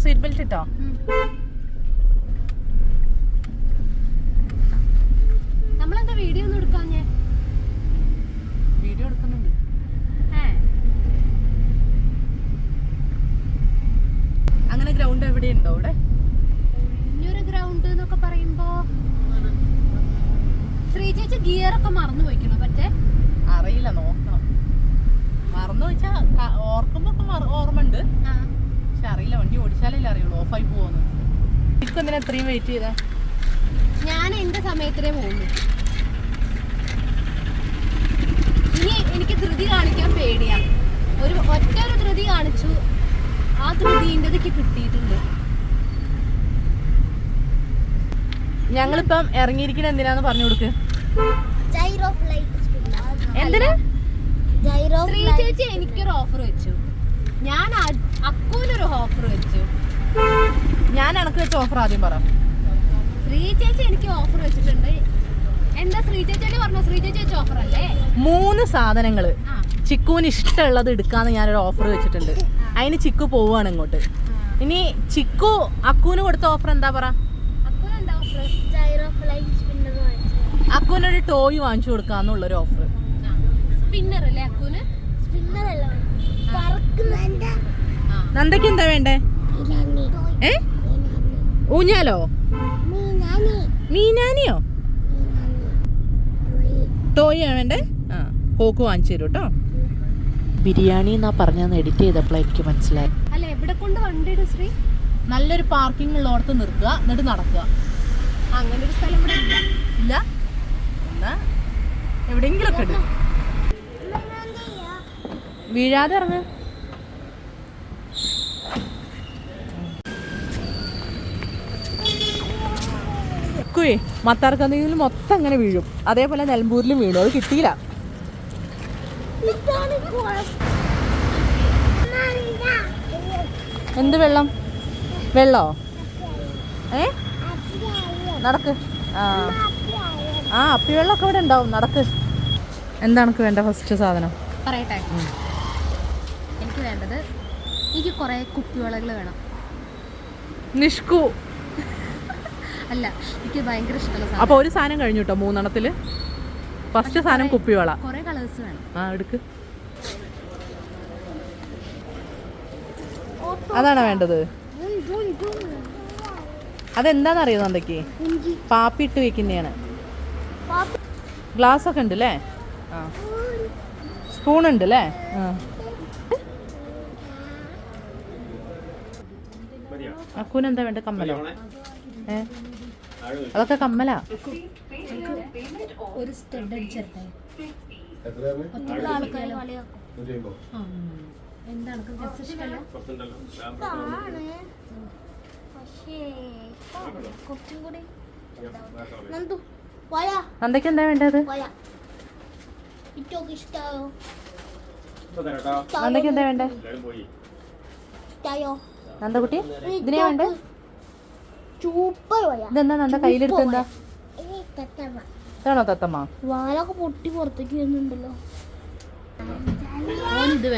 അപ്പൊ seat belt ഇട്ടോ? നമ്മളെന്താ വീഡിയോ ഒന്നും എടുക്കാഞ്ഞേ? വീഡിയോ എടുക്കുന്നുണ്ട്. അങ്ങനെ ഗ്രൗണ്ട് എവിടെയുണ്ടോ ഇവിടെ ഒഴിഞ്ഞൊരു ഗ്രൗണ്ട് എന്നൊക്കെ പറയുമ്പോ ശ്രീ ചേച്ചി ഗിയർ ഒക്കെ മറന്നു പോയിക്കണോ പറ്റേ അറിയില്ല നോക്കണം. മറന്നു വെച്ചാ ഓർക്കുമ്പോ ഒക്കെ ഉണ്ട് ആ. പക്ഷെ അറിയില്ല വണ്ടി ഓടിച്ചാലല്ലേ അറിയുള്ളൂ ഓഫായി പോകുന്നു എന്തിനാ ഇത്രയും വെയിറ്റ് ചെയ്താ? ഞാൻ എന്റെ സമയത്തിനേ പോകുന്നു. ഇനി എനിക്ക് ധൃതി കാണിക്കാൻ പേടിയാ. ഒരു ഒറ്റ ഒരു ധൃതി കാണിച്ചു ആ ധൃതിന്റെതൊക്കെ കിട്ടിയിട്ടുണ്ട്. ഞങ്ങളിപ്പം ഇറങ്ങിയിരിക്കണ എന്തിനാന്ന് പറഞ്ഞു കൊടുക്ക്. എന്തിനാ? ചേച്ചി എനിക്കൊരു ഓഫർ വെച്ചു. ഞാൻ അക്കൂനൊരു ഓഫർ വെച്ചു. ഞാൻ എനക്ക് വെച്ച ഓഫർ ആദ്യം പറ. ശ്രീ ചേച്ചി എനിക്ക് ഓഫർ വെച്ചിട്ടുണ്ട്. എന്താ ശ്രീ ചേച്ചി പറഞ്ഞു ശ്രീ ചേച്ചി വെച്ച ഓഫർ അല്ലേ? മൂന്ന് സാധനങ്ങൾ. ചിക്കുവിന് ഇഷ്ടമുള്ളത് എടുക്കാന്ന് ഞാനൊരു ഓഫർ വെച്ചിട്ടുണ്ട്. അതിന് ചിക്കു പോവാണ് ഇങ്ങോട്ട്. ഇനി ചിക്കു അക്കുവിന് കൊടുത്ത ഓഫർ എന്താ പറ? അക്കൂന് ഓഫർ Gyro flight spinner വാങ്ങിച്ചു. അക്കുവിനൊരു ടോയ് വാങ്ങിച്ചു കൊടുക്കാന്നുള്ളൊരു ഓഫർ സ്പിന്നർ അല്ലേ അക്കൂന്? സ്പിന്നർ അല്ല. നന്ദയ്ക്ക് എന്താ വേണ്ടേ. ഏ. ഊഞ്ഞാലോ? മീനാനി. മീനാനിയോ? തോയിയാ വേണ്ടേ? ആ കോക്ക് വാങ്ങിച്ചു തരും കേട്ടോ ബിരിയാണി എന്നാ പറഞ്ഞാന്ന് എഡിറ്റ് ചെയ്തപ്പോഴാണ് എനിക്ക് മനസ്സിലായി അല്ല എവിടെ കൊണ്ട് വണ്ടി ശ്രീ? നല്ലൊരു പാർക്കിംഗ് ഉള്ളോടത്ത് നിർത്തുക എന്നിട്ട് നടക്കുക. അങ്ങനെ ഒരു സ്ഥലം ഇവിടെ ഇല്ല. ഇല്ല? എന്നാ? എവിടെയെങ്കിലൊക്കെ ഇട്. വീഴാതെ ഇറങ്ങ് കുയ് മത്താർക്കന്നിയിൽ മൊത്തം അങ്ങനെ വീഴും. അതേപോലെ നിലമ്പൂരിലും വീണു. അത് കിട്ടിയില്ല. എന്ത് വെള്ളം? വെള്ളോ? ഏ? നടക്ക്. ആ. ആ അപ്പി വെള്ളമൊക്കെ ഇവിടെ ഉണ്ടാവും. നടക്ക്. എന്താണ് വേണ്ട ഫസ്റ്റ് സാധനം? പറയട്ടെ. വേണ്ടത് എനിക്ക് കുറേ കുപ്പിവളകൾ വേണം. നിഷ്കു. അല്ല എനിക്ക് ഭയങ്കര ഇഷ്ടമുള്ള അപ്പൊ സാധനം ഒരു സാധനം കഴിഞ്ഞു കേട്ടോ മൂന്നെണ്ണത്തിൽ? ഫസ്റ്റ് സാധനം കുപ്പിവള. കുറേ കളേഴ്സ് വേണം. ആ എടുക്ക്. അതാണോ വേണ്ടത്. അതെന്താണെന്നറിയോ നന്ദയ്ക്ക് ഇഞ്ചി. പാപ്പി ഇട്ട് വെക്കുന്നതാണ് ഗ്ലാസ് ഒക്കെ ഉണ്ട് അല്ലേ ആ. സ്പൂൺ ഉണ്ട് അല്ലേ ആ. അക്കൂന് എന്താ വേണ്ട കമ്മലോ ഏ? അതൊക്കെ കമ്മലാ? ഒരു സ്റ്റഡ് കളിയാക്കും. എന്താണ്? നന്ദയ്ക്ക് എന്താ വേണ്ടത്? നന്ദയ്ക്ക് എന്താ വേണ്ടേ? ഇഷ്ടായോ നന്ദക്കുട്ടി ഇതിനെ വേണ്ടേ? ഇതെന്താ നന്ദ കയ്യിലെടുത്ത് എന്താ? ഇതാണോ തത്തമ്മ? വാലൊക്കെ പൊട്ടി പുറത്തേക്ക് വരുന്നുണ്ടല്ലോ. ഓൻ ഇത്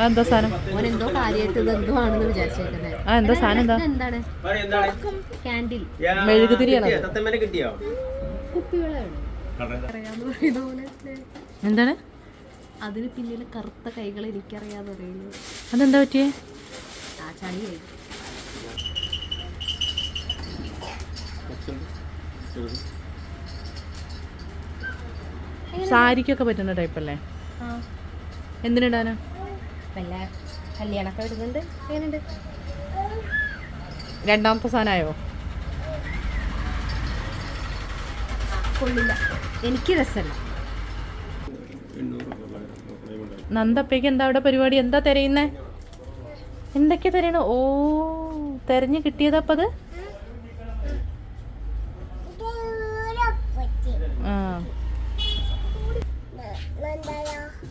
അതെന്താ സാധനം? എന്തോ കാര്യമായിട്ട് ഇത് എന്തോ ആണെന്ന് വിചാരിച്ചേക്കുന്നത് ആ എന്താ സാധനം എന്താ? എന്താണ്? ക്യാൻഡിൽ. മെഴുകുതിരിയാണോ എന്താണ്? അതിന് പിന്നിലെ കറുത്ത കൈകൾ എനിക്കറിയാന്ന് പറയുന്നു. അതെന്താ പറ്റിയേ? ചളിയായി സാരിക്കൊക്കെ പറ്റുന്ന ടൈപ്പ് അല്ലേ? എന്തിനിടാനാ? വല്ല കല്യാണമൊക്കെ വരുന്നുണ്ട്. എങ്ങനെയുണ്ട്? രണ്ടാമത്തെ സാധനമായോ? കൊള്ളില്ല. എനിക്ക് രസമല്ല. നന്ദപ്പേക്ക് എന്താ അവിടെ പരിപാടി? എന്താ തിരയുന്നേ? എന്തൊക്കെയാ തരണ ഓ തെരഞ്ഞു കിട്ടിയതപ്പത് ആ.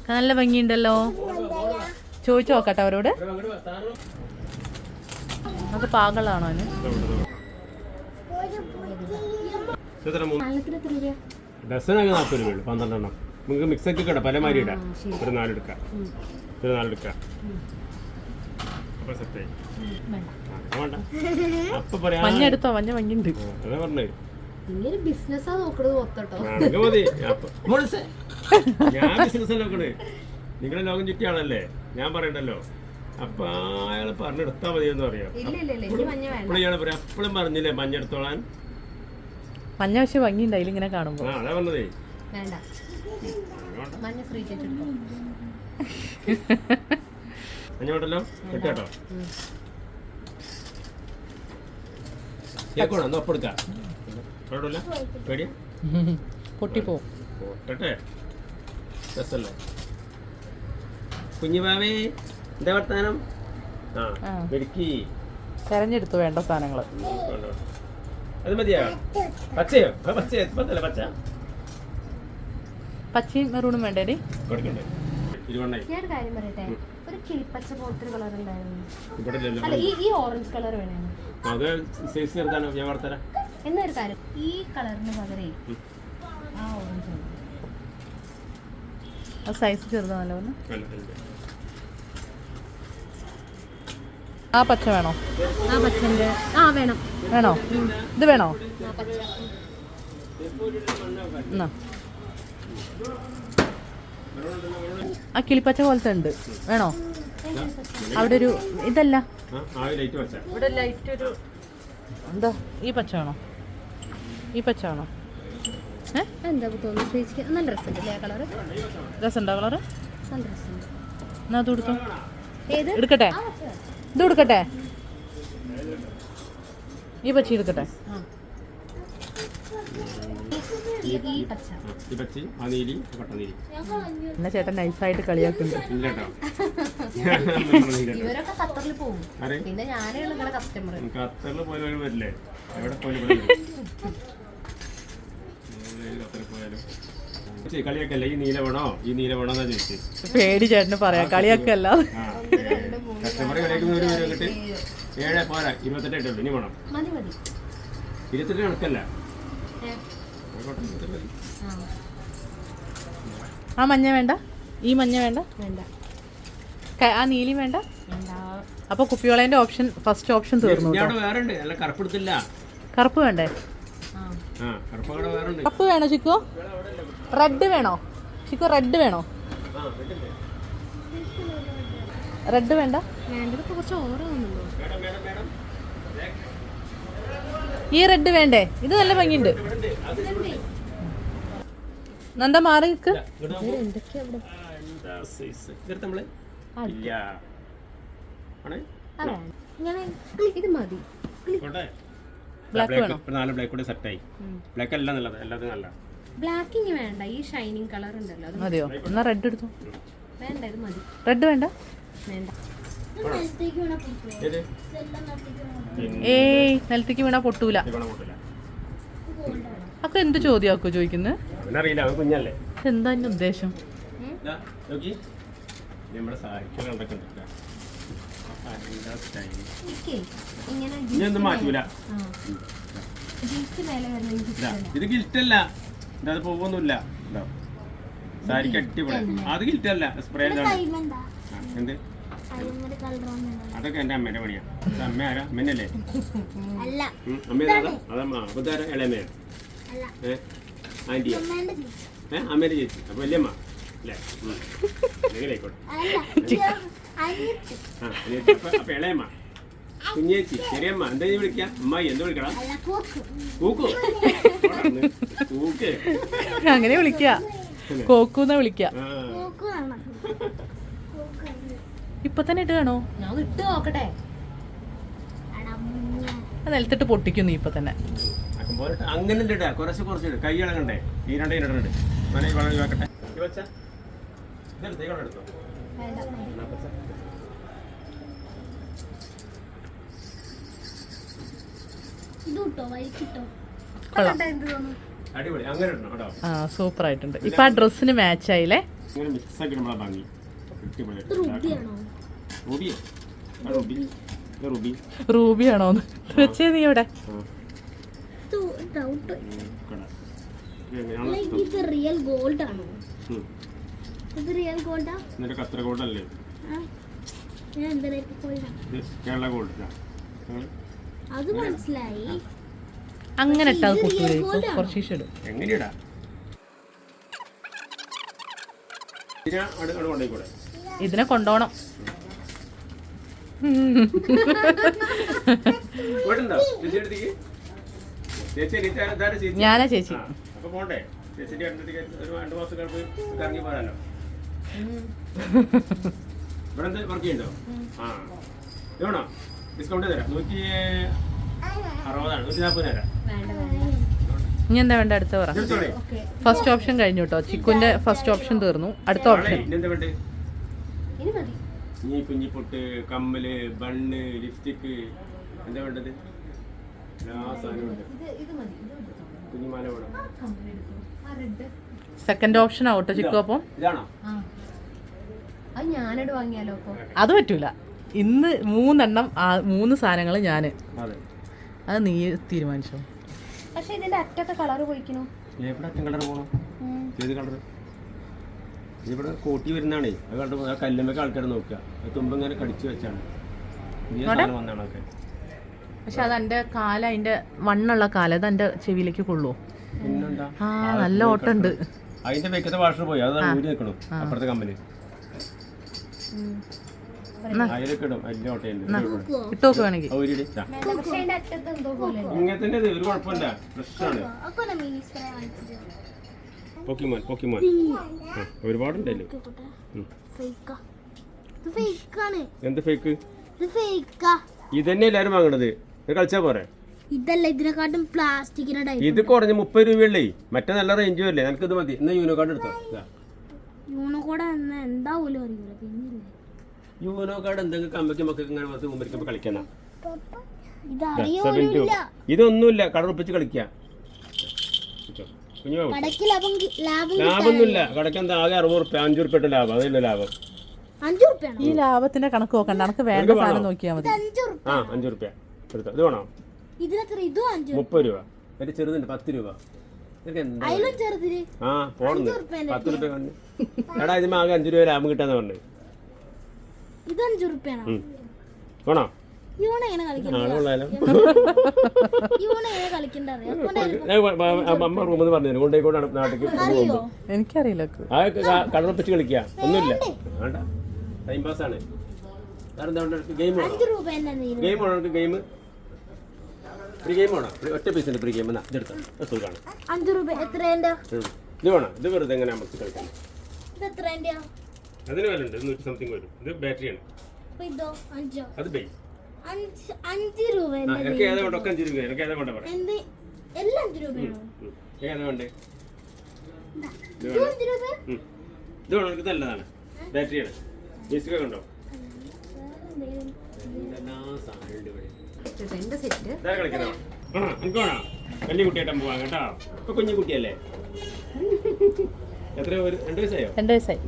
നല്ല ഭംഗിയുണ്ടല്ലോ. ചോദിച്ചു നോക്കട്ടെ അവരോട്. അത് പാകളാണോ അവന്? വെള്ളത്തിന് എത്ര രൂപ ഡസനൊക്കെ നാൽപ്പത് രൂപയുള്ളൂ പന്ത്രണ്ടെണ്ണം. നിങ്ങൾക്ക് മിക്സ് ആക്കി കേട്ടോ പല മാതിരി ഇടാം ഒരു നാലെടുക്കാം. ഒരു നാലെടുക്കാം. പറയാ മഞ്ഞ എടുത്തോ? മഞ്ഞ മഞ്ഞുണ്ട്. അതാ പറഞ്ഞേ. ബിസിനസ്സാ നോക്കണത് മൊത്തട്ടോ ഞാൻ ബിസിനസ് നോക്കണേ? നിങ്ങളെ ലോകം ചുറ്റിയാണല്ലേ? ഞാൻ പറയണ്ടല്ലോ. അപ്പൊ അയാൾ പറഞ്ഞെടുത്താ മതി എന്ന് പറയാം. ഇല്ല ഇല്ല ഇല്ല. എനിക്ക് മഞ്ഞ വേണ്ട. അപ്പോഴും ഇയാൾ പറയാം അപ്പോഴും പറഞ്ഞില്ലേ മഞ്ഞ എടുത്തോളാൻ? മഞ്ഞ പക്ഷെ ഭംഗിയുണ്ട് ഇങ്ങനെ കാണുമ്പോ. ആ അതാ പറഞ്ഞതേ. വേണ്ട. വേണ്ട. മഞ്ഞ ഫ്രീ ചേച്ചി എടുത്തോ മഞ്ഞ വേണ്ടല്ലോ കിട്ടോ കേക്കോണോ ഒന്ന് ഒപ്പെടുക്കാം കുഴപ്പമില്ല. പേടിയാ പൊട്ടിപ്പോവും പോട്ടെ രസല്ലേ കുഞ്ഞുബാവേ എന്താ വർത്താനം? ആ. മെടുക്കി. തെരഞ്ഞെടുത്തു വേണ്ട സാധനങ്ങൾ. അത് മതിയാ? പച്ചയോ? പച്ചയോ? പച്ച പത്തല്ല പച്ച? പച്ചയും മെറൂണും വേണ്ടേടി കൊടുക്കണ്ടേ? ഞാൻ ഒരു കാര്യം പറയട്ടെ? ഒരു കിളിപ്പച്ച പോലത്തെ ഒരു കളർ ഉണ്ടായിരുന്നു അല്ല ഈ ഈ ഓറഞ്ച് കളർ വേണമായിരുന്നു അത് സൈസ് ചെറുതാണ് ഞാൻ വർത്തരാം എന്നൊരു കാര്യം ഈ കളറിന് പകരേ ആ ഓറഞ്ച് ആ സൈസ് ചെറുതാണല്ലോ ആ പച്ച വേണോ? ആ പച്ചന്റെ ആ വേണം. വേണോ? ഇത് വേണോ? ആ പച്ച. എന്നാ. ആ കിളിപ്പച്ച പോലത്തെ ഉണ്ട്. വേണോ? അവിടെ ഒരു ഇതല്ല. ഇവിടെ ലൈറ്റ് ഒരു എന്താ? ഈ പച്ച ആണോ ഈ പച്ച ആണോ എന്താ തോന്നുന്നു? നല്ല രസമുണ്ടല്ലേ ആ കളർ രസമുണ്ടോ കളറ്? നല്ല രസമുണ്ട്. എന്നാ അത് കൊടുത്തോ എടുക്കട്ടെ? ഇത് കൊടുക്കട്ടെ ഈ പച്ച എടുക്കട്ടെ ആ ഈ പച്ച. ആ, നീലി നീലി ചേട്ടൻ നൈസായിട്ട് കളിയാക്കുന്നുണ്ട്. ഇല്ല കേട്ടോ ഇവരൊക്കെ ഖത്തറിൽ പോകും. ആരെ? പിന്നെ ഞാനേ ഉള്ളു നിങ്ങളുടെ കസ്റ്റമർ ഖത്തറിൽ പോയാലും വരില്ലേ? എവിടെ പോയാലും ഇവിടെ വരും. ഏത് ഖത്തറിൽ പോയാലും. ചേച്ചി, കളിയാക്കല്ലേ? ഈ നീല വേണോ? ഈ നീല വേണോ എന്നാ ചോദിച്ചു. പേടി ചേട്ടന് പറയാം. കളിയാക്കല്ല. ആ കസ്റ്റമർ കളിയാക്കുന്നവര് വരും എന്നിട്ട് ഏഴ് പോരാ ഇരുപത്തെട്ട് ഇട്ടുള്ളൂ ഇനി വേണം. മതി മതി. ഇരുപത്തെട്ട് കണക്കല്ല. ഏ. ആ ആ മഞ്ഞ വേണ്ട. ഈ മഞ്ഞ വേണ്ട. വേണ്ട. ആ നീലി വേണ്ട. വേണ്ട. അപ്പൊ കുപ്പിയോളേന്റെ ഓപ്ഷൻ ഫസ്റ്റ് ഓപ്ഷൻ തീർന്നു അവിടെ വേറെ ഉണ്ട് അല്ല കറുപ്പെടുത്തില്ല. കറുപ്പ് വേണ്ടേ? കപ്പ് ആ കറുപ്പ് അവിടെ ഉണ്ട് കറുപ്പ് വേണോ ചിക്കു? റെഡ് വേണോ? ചിക്കു റെഡ് വേണോ? ആ റെഡ് വേണ്ട? കുറച്ച് ഓവർ ഈ റെഡ് വേണ്ടേ? ഇത് നല്ല ഭംഗിയുണ്ട്. നന്ദ മാറി നിൽക്ക്. ഇത് മതി. ബ്ലാക്കിങ് വേണ്ട. ഈ ഷൈനിങ് കളർ ഉണ്ടല്ലോ അത് മതിയോ എന്നാ റെഡ് എടുത്തു വേണ്ട ഇത് മതി. റെഡ് വേണ്ട? വേണ്ട. ഏയ് നിലത്തേക്ക് വീണാ പൊട്ടൂല. അപ്പൊ എന്ത് ചോദ്യമാക്കോ ചോദിക്കുന്നത് കുഞ്ഞല്ലേ. എന്താ എന്റെ ഉദ്ദേശം? ഇതാ, ഗിൽറ്റല്ല. ഇത് പോകുന്നില്ല. സാരിക്ക് അടിപൊളി. അത് ഗിൽറ്റല്ല. സ്പ്രേ എന്ത്? അതൊക്കെ എന്റെ അമ്മേന്റെ പണിയാ. അമ്മ ആരാ? അമ്മേനല്ലേ? അല്ല. അമ്മേതാ അതമ്മ അപ്പൊ ഇതാരാ ഇളയമ്മയാ? ഏ? അമ്മേന്റെ ഏ? ചേച്ചി. അപ്പൊ വല്യമ്മ? അല്ലേ. അപ്പൊ ഇളയമ്മ? കുഞ്ഞേച്ചി ചെറിയമ്മ. എന്താ നീ വിളിക്കാ? അമ്മായി എന്ത് വിളിക്കണം അല്ല കോക്ക്. കൂക്കു? കൂക്ക്. അങ്ങനെ വിളിക്ക. കോക്കൂന്ന വിളിക്ക ആ കോക്ക് വേണം കോക്ക് ഇപ്പൊ തന്നെ ഇട്ട് കാണോ? ഞാൻ ഇട്ട് നോക്കട്ടെ. അത് നിലത്തിട്ട് പൊട്ടിക്കുന്നു ഇപ്പൊ തന്നെ അങ്ങനെ കുറച്ച് കുറച്ചിട്ട് കൈ ഇളകണ്ടേ? ഈ രണ്ട് ഇടണ്ട് മനെ ഒഴിവാക്കട്ടെ ഇതെടുത്ത് സൂപ്പർ ആയിട്ടുണ്ട്. ഇപ്പൊ ആ ഡ്രസ്സിന് മാച്ച് ആയില്ലേ? ഇങ്ങനെ മിക്സ് ആക്കി നമ്മളെ ഭംഗി റുബിയാണോ വെച്ചേ നീ ഇവിടെ ഇത് റിയൽ ഗോൾഡ് ആണോ. ഇത് റിയൽ ഗോൾഡാ ഞാൻ എന്തിനൊക്കെ കേരള ഗോൾഡ്. അത് മനസ്സിലായി. അങ്ങനെ ഇട്ടാ കുറച്ച് ഇതിനെ അവിടെ ഞാനാ ചേച്ചി. ഇനി എന്താ വേണ്ട? അടുത്ത പറ. ഫസ്റ്റ് ഓപ്ഷൻ കഴിഞ്ഞു കേട്ടോ. ചിക്കുന്റെ ഫസ്റ്റ് ഓപ്ഷൻ തീർന്നു. അടുത്ത ഓപ്ഷൻ നീ കുഞ്ഞിപ്പൊട്ട് കമ്മൽ ബണ്ണ് ലിപ്സ്റ്റിക്ക് എന്താ വേണ്ടത്. കുഞ്ഞിമാല വേണം. സെക്കൻഡ് ഓപ്ഷൻ ഓട്ടോ ചിക്കോ അപ്പം. ഇതാണോ? ഞാനിട് വാങ്ങിയാലോ അപ്പൊ? അത് പറ്റൂല. ഇന്ന് മൂന്നെണ്ണം മൂന്ന് സാധനങ്ങൾ ഞാൻ അതെ. അത് നീ തീരുമാനിച്ചോ. പക്ഷെ ഇതിന്റെ അറ്റത്തെ കളർ പോയിക്കണോ. എവിടെ അറ്റം കളർ പോകണം ഏത് കളർ ഇതിവിടെ കൂട്ടി വരുന്നതാണേ. അത് കണ്ടു ആ കല്ലുമ്മക്ക് ആൾക്കാർ നോക്കുക. അത് തുമ്പ് ഇങ്ങനെ കടിച്ചു വെച്ചാണ്. പുതിയ സാധനം വന്നാണൊക്കെ പക്ഷെ അത് എന്റെ കാല അതിന്റെ വണ്ണുള്ള കാല അത് എന്റെ ചെവിയിലേക്ക് കൊള്ളു പിന്നെന്താ? ആ നല്ല ഓട്ടമുണ്ട്. അതിന്റെ വെക്കത്തെ വാഷർ പോയി. അത് ഊരി നിൽക്കണം അപ്പുറത്തെ കമ്പനി അതിലൊക്കെ ഇടും. അതിന്റെ ഓട്ടയുണ്ട് ഇട്ടോക്ക് വേണമെങ്കിൽ. ഊരിടി പക്ഷെ അതിന്റെ അറ്റത്ത് എന്തോ പോലെ ഇങ്ങനെ തന്നെ ഇത് ഒരു കുഴപ്പമില്ല. ഫ്രഷാണ് അക്കൊന്നെ മിനി സ്പ്രേ വാങ്ങിച്ചത് പൊക്കിമോൻ പൊക്കിമോൻ ആ, ഒരുപാടുണ്ടല്ലോ? ഉം. ഫേക്കാ ഇത് ഫേക്കാണ് എന്ത് ഫേക്ക് ഇത് ഫേക്കാ ഇതന്നെ എല്ലാരും വാങ്ങണത്. ഇത് കളിച്ചാ പോരെ? ഇതല്ല ഇതിനെക്കാട്ടും പ്ലാസ്റ്റിക്കിന്റെ ടൈപ്പ് ഇത് കുറഞ്ഞ മുപ്പത് രൂപയുള്ളേ. മറ്റേ നല്ല റേഞ്ച് വരില്ലേ നിനക്ക് ഇത് മതി. ഇന്ന് യൂനോ കാർഡ് എടുത്തോ. ഇതാ. കാർഡ് എന്താ പോലും അറിയൂല പിന്നില്ലേ? യൂനോ കാർഡ് എന്തെങ്കിലും കമ്പയ്ക്ക് മക്കൾക്ക് ഇങ്ങനെ വന്ന് കളിക്കാനാ. കളിക്കണം ഇതൊന്നുമില്ല. കടറുപ്പിച്ച് കളിക്കാം കുഞ്ഞു ബാബു. കടക്ക് ലാഭം കി- ലാഭം ലാഭമൊന്നുമില്ല. കടയ്ക്ക് എന്താ ആകെ അറുപത് റുപ്യ അഞ്ചു റുപ്യ ലാഭം. അതല്ല ഈ ലാഭത്തിന്റെ കണക്ക് നോക്കണ്ട നമുക്ക് വേണ്ട സാധനം നോക്കിയാൽ മതി. ആ അഞ്ചു റുപ്യ. എടുത്തോ. ഇത് വേണോ? ഇതും അഞ്ചു. മുപ്പത് രൂപ. ഒരു ചെറുതുണ്ട് പത്ത് രൂപ. ആ പോണെന്ന് ഉറുപ്യേന്റെ പത്ത് റുപ്യ കണ്ട്. എടാ ഇതിന് ആകെ അഞ്ചു രൂപ ലാഭം കിട്ടാന്ന് പറഞ്ഞു. ഇത് അഞ്ചു. വേണോ? യൂണ എങ്ങനെ അമ്മ- അമ്മ റൂമിൽ പറഞ്ഞു തരും കൊണ്ടേക്കോട്ടാണ് നാട്ടിലേക്ക് എനിക്കറിയില്ല അക്കു. ആ കടറപ്പിച്ച് കളിക്കുക ഒന്നുമില്ല. വേണ്ട. ടൈം പാസ് ആണ്. ഗെയിം ഫ്രീ ഒറ്റ പൈസ ഉണ്ട് ഫ്രീ ഗെയിം എന്നാ ഇതെടുത്തോ. സുഖമാണ് അഞ്ചു രൂപ. ഇത് വേണം? ഇത് വെറുതെ എങ്ങനെ അമർത്തി കളിക്കാൻ? ഇത് എത്രേന്റെ? അതിന് വില ഉണ്ട്. നൂറ്റി സംതിങ് വരും. ഇത് ബാറ്ററിയാണ് അത് ബൈ അഞ്ച് അഞ്ച് രൂപ എനിക്ക് ഏതാ വേണ്ട ഒക്കെ അഞ്ച് രൂപ എനിക്ക് ഏതാ പറയാം എല്ലാം അഞ്ച് രൂപയാണോ. ഏതാ വേണ്ടേ? ഇത് വേണം. അഞ്ചു രൂപ. ഉം. എനിക്ക് നല്ലതാണ്. ബാറ്ററിയാണ് മ്യൂസിക് ഒക്കെ ഉണ്ടോ ആണോ എനിക്ക് വേണോ. വലിയ കുട്ടിയായിട്ട് പോവാം കേട്ടോ. ഇപ്പൊ കുഞ്ഞു കുട്ടിയല്ലേ? എത്ര ഒരു രണ്ട് വയസ്സായോ? രണ്ട് വയസ്സായി.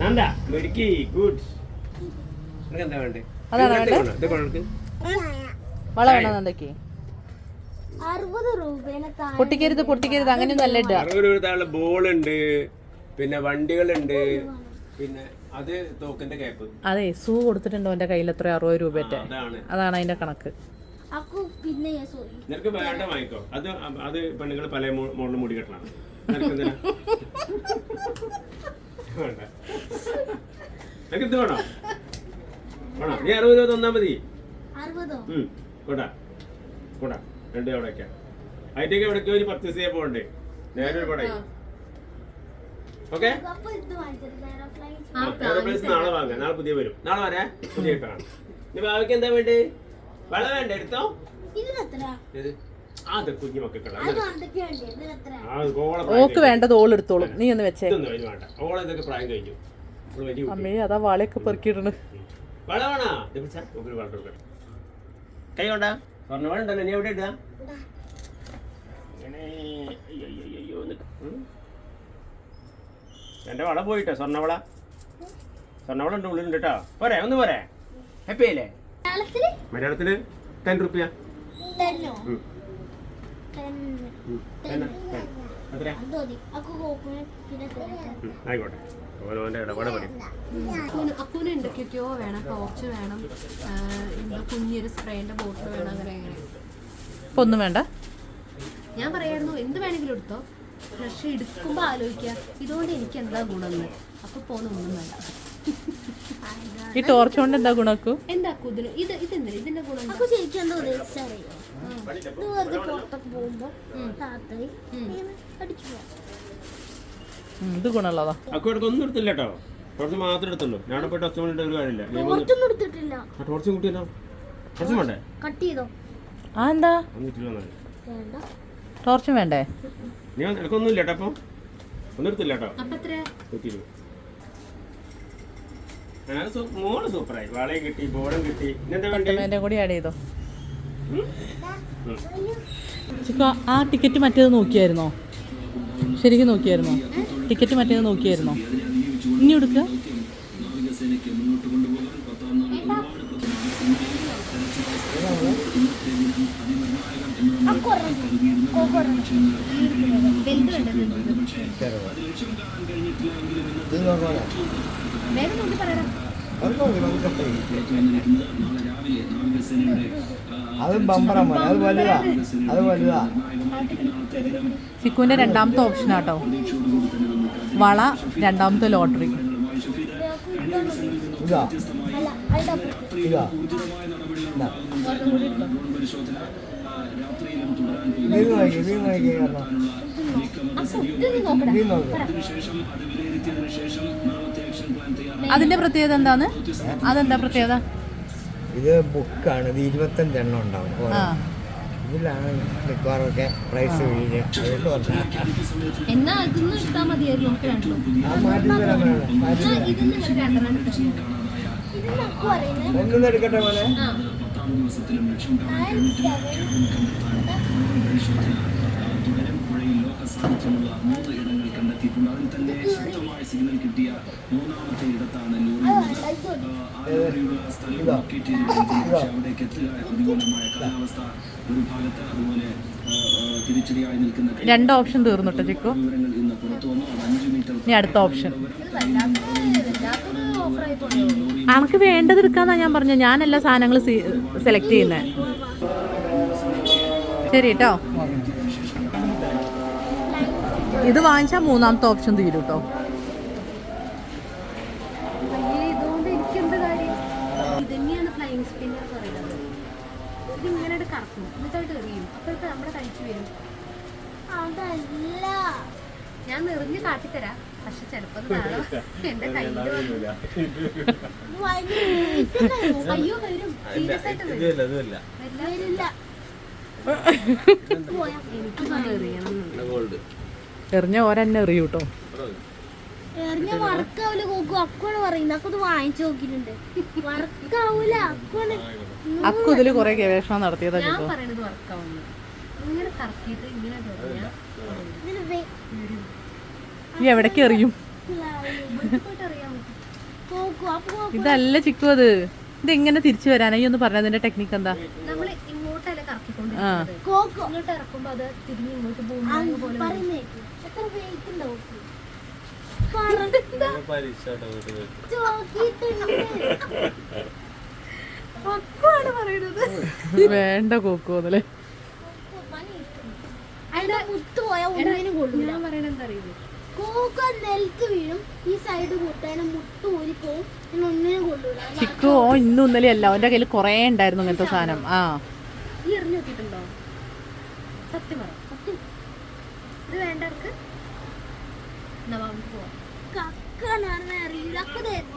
നന്ദ. മെടുക്കി. ഗുഡ് നിനക്ക് എന്താ വേണ്ടേ അതാണോ? വള വേണോ പൊട്ടിക്കരുത് പൊട്ടിക്കരുത് അങ്ങനെയൊന്നും അല്ല അറുപത് രൂപ ബോൾ ഉണ്ട് പിന്നെ വണ്ടികളുണ്ട് പിന്നെ അത് തോക്കിന്റെ കേപ്പ് അതെ സൂ കൊടുത്തിട്ടുണ്ടോ എന്റെ കയ്യിൽ എത്ര അറുപത് രൂപയുടെ അതാണ്. അതാണ് അതിന്റെ കണക്ക്. അക്കു പിന്നെ ഞാൻ സോറി നിനക്ക് വേണ്ട വാങ്ങിക്കോ. അത് അത് പെണ്ണുങ്ങൾ പല മോളിൽ മുടി കെട്ടണം നിനക്ക് എന്തിനാ? നിനക്ക് ഇത് വേണോ? വേണോ? നീ അറുപത് രൂപ തന്നാ മതി. കൊണ്ടാ. കൊണ്ടാ. രണ്ട് അവിടേക്കാ അതിന്റെയൊക്കെ എവിടേക്കോ ഒരു പർച്ചേസ് ചെയ്യാൻ പോകണ്ടേ നേരെ ഒരു പടം ഓക്കെ? നാളെ വാങ്ങാം. നാളെ പുതിയ വരും. നാളെ വരാ. പുതിയ കാണാം. ഇനി ഭാവിക്ക് എന്താ വേണ്ടേ? വെള്ളം വേണ്ട? എടുത്തോ? ഓക്ക് വേണ്ടത് ഓൾ എടുത്തോളും. നീ ഒന്ന് വെച്ചേ. ഓളെ പ്രായം കഴിഞ്ഞു. കുട്ടി. അമ്മേ അതാ വളയൊക്കെ പെറുക്കിയിട്ടുണ്ട് വള വേണോ ഇത് പിടിച്ചാ നമുക്കൊരു വള കൊടുക്കട്ടെ കൈ കൊണ്ടാ. സ്വർണ വള ഉണ്ടല്ലോ നീ എവിടെ ഇടുക. എന്റെ വള പോയിട്ടോ സ്വർണവള സ്വർണവള ഉണ്ട് ഉള്ളിലുണ്ട് കേട്ടോ പോരെ ഒന്ന് പോരെ. ഹാപ്പി അല്ലേ? മലയാളത്തിൽ? ടെൻ റുപ്യ ആയിക്കോട്ടെ. ഓരോന്റെ ഇടപാട് പറയും അക്കൂന് എന്തൊക്കെയൊക്കെയോ വേണം. ടോർച്ച് വേണം. എന്താ കുഞ്ഞൊരു സ്പ്രേന്റെ ബോട്ടിൽ വേണം അങ്ങനെ അങ്ങനെ. ഒന്നും വേണ്ട. ഞാൻ പറയായിരുന്നു എന്ത് വേണമെങ്കിലും എടുത്തോ. പക്ഷെ എടുക്കുമ്പോൾ ആലോചിക്കുക ഇതുകൊണ്ട് എനിക്ക് എന്താ ഗുണമെന്ന്. അപ്പൊ പോന്ന ഒന്നും വേണ്ട. ഈ ടോർച്ച് കൊണ്ട് എന്താ ഗുണക്കു? എന്താ ഇതിന്? ഇത് ഇതെന്താ ഇതിന്റെ ഗുണം എന്താ? അക്കു ശരിക്കും എന്താ ഉദ്ദേശിച്ചറിയോ ഇത് വെറുതെ പുറത്തൊക്കെ പോകുമ്പോ രാത്രി ഇങ്ങനെ അടിച്ചു പോവാം. ഇത് ഗുണമുള്ളതാ. അക്കു ഇടയ്ക്ക് ഒന്നും എടുത്തില്ല കേട്ടോ ടോർച്ച് മാത്രം എടുത്തുള്ളൂ. ഞാൻ അവിടെ പോയിട്ട് ഒച്ച മണിട്ട് ഒരു കാര്യമില്ല. നീ എടുത്തിട്ടില്ല. ടോർച്ച് കൂട്ടിയല്ലോ. ടോർച്ച് വേണ്ടേ? കട്ട് ചെയ്തോ? ആ എന്താ. വേണ്ട. ടോർച്ചും വേണ്ടേ? നീ വന്ന് എനക്കൊന്നും ഇല്ല കേട്ടോ അപ്പം. ഒന്നും എടുത്തില്ല കേട്ടോ അപ്പൊ എത്ര നൂറ്റിരുപത് ആ, സൂ- മോൾ സൂപ്പറായി. വളയും കിട്ടി ബോർഡും കിട്ടി. വേണ്ടി? എന്റെ കൂടി ആഡ് ചെയ്തോ. ചിക്കു ആ ടിക്കറ്റ് മറ്റേത് നോക്കിയായിരുന്നോ? ശരിക്കും നോക്കിയായിരുന്നോ? ടിക്കറ്റ് മറ്റേത് നോക്കിയായിരുന്നോ? ഇനി എടുക്കുക അത് ബമ്പറാ മോനെ അത് വലുതാ അത് വലുതാ. സിക്കുവിന്റെ രണ്ടാമത്തെ ഓപ്ഷനാട്ടോ വള രണ്ടാമത്തെ ലോട്ടറി. അതിന്റെ പ്രത്യേകത എന്താണ്? അതെന്താ പ്രത്യേകത? ഇത് ബുക്കാണ് ഇത് ഇരുപത്തഞ്ചെണ്ണം ഉണ്ടാവും. ഇതിലാണ് മിക്കവാറൊക്കെ പ്രൈസ് വീഴുക അതുകൊണ്ട് പറഞ്ഞാ എന്നാ ഇതൊന്നും ഇട്ടാ മതിയായിരുന്നു നമുക്ക് രണ്ടും. ആ മാറ്റി തരാൻ വേണം മാറ്റി എന്നാ ഇതൊന്നും നിങ്ങൾ രണ്ടെണ്ണം ഇട്ടോ. ഇതിന് അക്കു പറയുന്നത് ഒന്നും എടുക്കട്ടെ മോനെ ആ സെവൻ ഇതാ ഇതാ രണ്ട് ഓപ്ഷൻ തീർന്നിട്ട് ചിക്കു? ഇനി അടുത്ത ഓപ്ഷൻ. അനക്ക് വേണ്ടത് എടുക്കാന്നാ ഞാൻ പറഞ്ഞ ഞാനല്ല സാധനങ്ങൾ സെലക്ട് ചെയ്യുന്നേ. ശരി കേട്ടോ ഇത് വാങ്ങിച്ചാൽ മൂന്നാമത്തെ ഓപ്ഷൻ തീരും കേട്ടോ ഞാൻ നിറഞ്ഞു കാട്ടിത്തരാം. പക്ഷെ ചിലപ്പോ അത് നാളെ എന്റെ കയ്യിൽ വന്നു. ഭയങ്കര അയ്യോ വരും. സീരിയസ് ആയിട്ട് വരും. അതുമല്ല വരില്ല. വരില്ല. എറിഞ്ഞ ഓരെന്നെ എറിയൂ കേട്ടോ എറിഞ്ഞ വർക്കാവൂല കോക്കു. അക്കുവാണ് പറയുന്നത്. അക്കൊന്ന് വാങ്ങിച്ചു നോക്കിയിട്ടുണ്ട്. വർക്കാവൂല. അക്കോണ് അക്കു ഇതിൽ കൊറേ ഗവേഷണം നടത്തിയതാ വേ- ഈ എവിടേക്ക് എറിയും? ഇതല്ല ചിക്കു അത്. ഇതെങ്ങനെ തിരിച്ചു വരാനായി ഒന്ന് പറഞ്ഞതിന്റെ ടെക്നിക്ക് എന്താ നമ്മൾ ഇങ്ങോട്ടല്ലേ കറക്കിക്കൊണ്ടിരിക്കുന്നത് കോക്കു ഇങ്ങോട്ട് ഇറക്കുമ്പോ അത് തിരിഞ്ഞ് ഇങ്ങോട്ട് എത്ര വെയിറ്റ് ഉണ്ടാവും വേണ്ട കോക്കോ അതല്ലേ ഞാൻ എന്താ കോക്ക വീഴും ഈ സൈഡ് മുട്ട് ഒന്നിനും കൊള്ളൂല. ചിക്കു ഓ ഇന്നും ഇന്നലെ അല്ല. അവന്റെ കയ്യിൽ കൊറേ ഉണ്ടായിരുന്നു ഇങ്ങനത്തെ സാധനം. ആ. ഈ എറിഞ്ഞു നോക്കിയിട്ടുണ്ടോ? സത്യം പറ സത്യം. ഇത് വേണ്ടവർക്ക് നമുക്ക് പോവാം. കക്കാണെന്ന് അറിയില്ല.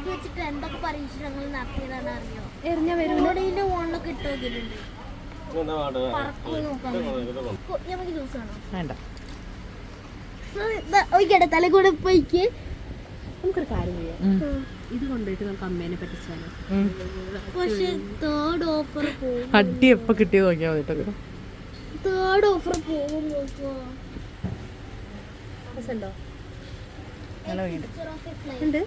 വെച്ചിട്ട് എന്തൊക്കെ പരീക്ഷണങ്ങൾ നടത്തിയതാണ് അറിയോ? എറിഞ്ഞ ഫോണിലൊക്കെ ഇട്ട് നോക്കിയിട്ടുണ്ട്. നമുക്ക് ജ്യൂസ് വേണ്ട. ഒഴിക്കട്ടെ. തല കൂടെ പോയിക്ക്. നമുക്കൊരു കാര്യം ചെയ്യാം. ഇത് കൊണ്ടുപോയിട്ട് നമുക്ക് അമ്മേനെ പറ്റിച്ചാലോ ഉം. പക്ഷെ തേർഡ് ഓഫർ പോകും അടി എപ്പോ കിട്ടിയത് നോക്കിയാൽ മതി കേട്ടോ. തേർഡ് ഓഫർ പോകും നോക്കോ രസമുണ്ടോ നല്ല വീട് ഉണ്ട്.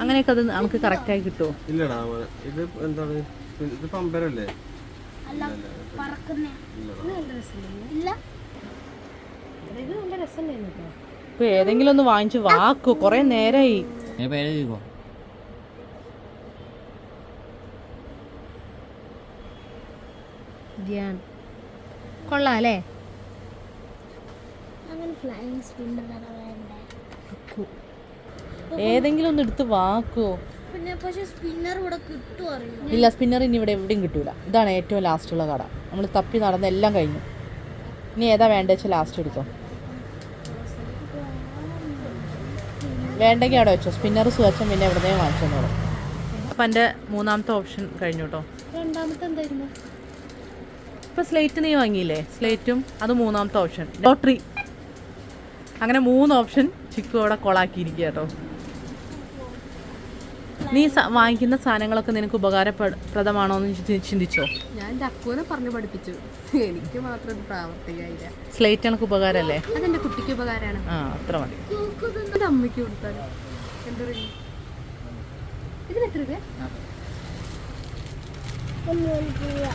അങ്ങനെയൊക്കെ അത് നമുക്ക് കറക്റ്റ് ആയി കിട്ടുമോ ഇല്ലടാ. ഇത് എന്താണ്? ഇത് പമ്പരല്ലേ അല്ല പറക്കുന്നേ. ഇത് നല്ല രസമുണ്ട് ഇല്ല. ഇത് നല്ല രസമല്ലേ കേട്ടോ ഇപ്പൊ ഏതെങ്കിലും ഒന്ന് വാങ്ങിച്ചു വാക്കു. കൊറേ നേരായി. ധ്യാൻ. കൊള്ളാം അല്ലേ? ഏതെങ്കിലും ഒന്ന് എടുത്ത് വാക്കോ. പിന്നെ പക്ഷെ സ്പിന്നർ ഇവിടെ ഇല്ല സ്പിന്നർ ഇനി ഇവിടെ എവിടെയും കിട്ടൂല. ഇതാണ് ഏറ്റവും ലാസ്റ്റുള്ള കട. നമ്മൾ തപ്പി നടന്ന് എല്ലാം കഴിഞ്ഞു. ഇനി ഏതാ വേണ്ട വെച്ചാൽ ലാസ്റ്റ് എടുത്തോ? വേണ്ടെങ്കിൽ അവിടെ വെച്ചോ. സ്പിന്നർ സുവച്ചം പിന്നെ എവിടെ വാങ്ങിച്ചോളൂ അപ്പം എന്റെ മൂന്നാമത്തെ ഓപ്ഷൻ കഴിഞ്ഞു കേട്ടോ രണ്ടാമത്തെ എന്തായിരുന്നു? ഇപ്പം സ്ലേറ്റ് നീ വാങ്ങിയില്ലേ? സ്ലേറ്റും അത് മൂന്നാമത്തെ ഓപ്ഷൻ ലോട്ടറി അങ്ങനെ മൂന്ന് ഓപ്ഷൻ ചിക്കു അവിടെ കൊളാക്കിയിരിക്കുക കേട്ടോ നീ വാങ്ങിക്കുന്ന സാധനങ്ങളൊക്കെ നിനക്ക് ഉപകാരപ്രദമാണോ എന്ന് ചിന്തിച്ചോ? ഞാൻ അക്കൂനെ പറഞ്ഞു പഠിപ്പിച്ചു. എനിക്ക് മാത്രം പ്രാവർത്തികമായില്ല. സ്ലേറ്റ് എനിക്ക് ഉപകാരമല്ലേ അതെന്റെ കുട്ടിക്ക് ഉപകാരമാണ്. ആ അത്ര മതി. അമ്മയ്ക്ക് കൊടുത്താൽ. എന്താ പറയുക? ഇതിന് എത്ര രൂപ ഒന്ന് രൂപ.